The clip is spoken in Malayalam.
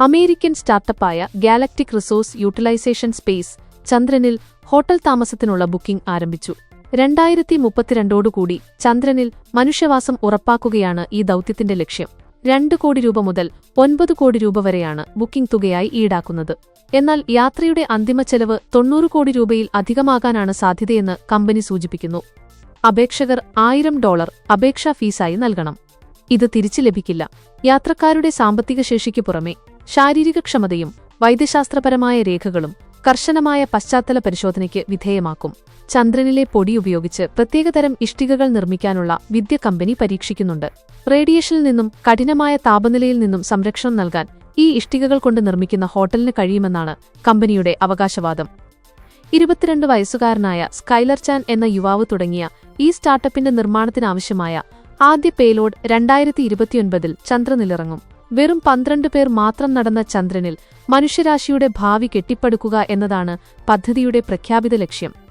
അമേരിക്കൻ സ്റ്റാർട്ടപ്പായ ഗാലക്ടിക് റിസോഴ്സ് യൂട്ടിലൈസേഷൻ സ്പേസ് ചന്ദ്രനിൽ ഹോട്ടൽ താമസത്തിനുള്ള ബുക്കിംഗ് ആരംഭിച്ചു. രണ്ടായിരത്തി മുപ്പത്തിരണ്ടോടുകൂടി ചന്ദ്രനിൽ മനുഷ്യവാസം ഉറപ്പാക്കുകയാണ് ഈ ദൗത്യത്തിന്റെ ലക്ഷ്യം. രണ്ട് കോടി രൂപ മുതൽ ഒൻപത് കോടി രൂപ വരെയാണ് ബുക്കിംഗ് തുകയായി ഈടാക്കുന്നത്. എന്നാൽ യാത്രയുടെ അന്തിമ ചെലവ് തൊണ്ണൂറ് കോടി രൂപയിൽ അധികമാകാനാണ് സാധ്യതയെന്ന് കമ്പനി സൂചിപ്പിക്കുന്നു. അപേക്ഷകർ ആയിരം ഡോളർ അപേക്ഷാ ഫീസായി നൽകണം. ഇത് തിരിച്ചു ലഭിക്കില്ല. യാത്രക്കാരുടെ സാമ്പത്തിക ശേഷിക്ക് പുറമെ ശാരീരികക്ഷമതയും വൈദ്യശാസ്ത്രപരമായ രേഖകളും കർശനമായ പശ്ചാത്തല പരിശോധനയ്ക്ക് വിധേയമാക്കും. ചന്ദ്രനിലെ പൊടി ഉപയോഗിച്ച് പ്രത്യേകതരം ഇഷ്ടികകൾ നിർമ്മിക്കാനുള്ള വിദ്യ കമ്പനി പരീക്ഷിക്കുന്നുണ്ട്. റേഡിയേഷനിൽ നിന്നും കഠിനമായ താപനിലയിൽ നിന്നും സംരക്ഷണം നൽകാൻ ഈ ഇഷ്ടികകൾ കൊണ്ട് നിർമ്മിക്കുന്ന ഹോട്ടലിന് കഴിയുമെന്നാണ് കമ്പനിയുടെ അവകാശവാദം. ഇരുപത്തിരണ്ട് വയസ്സുകാരനായ സ്കൈലർ ചാൻ എന്ന യുവാവ് തുടങ്ങിയ ഈ സ്റ്റാർട്ടപ്പിന്റെ നിർമ്മാണത്തിനാവശ്യമായ ആദ്യ പേലോഡ് രണ്ടായിരത്തി ഇരുപത്തിയൊൻപതിൽ ചന്ദ്രനിലിറങ്ങും. വെറും പന്ത്രണ്ട് പേർ മാത്രം നടന്ന ചന്ദ്രനിൽ മനുഷ്യരാശിയുടെ ഭാവി കെട്ടിപ്പടുക്കുക എന്നതാണ് പദ്ധതിയുടെ പ്രഖ്യാപിത ലക്ഷ്യം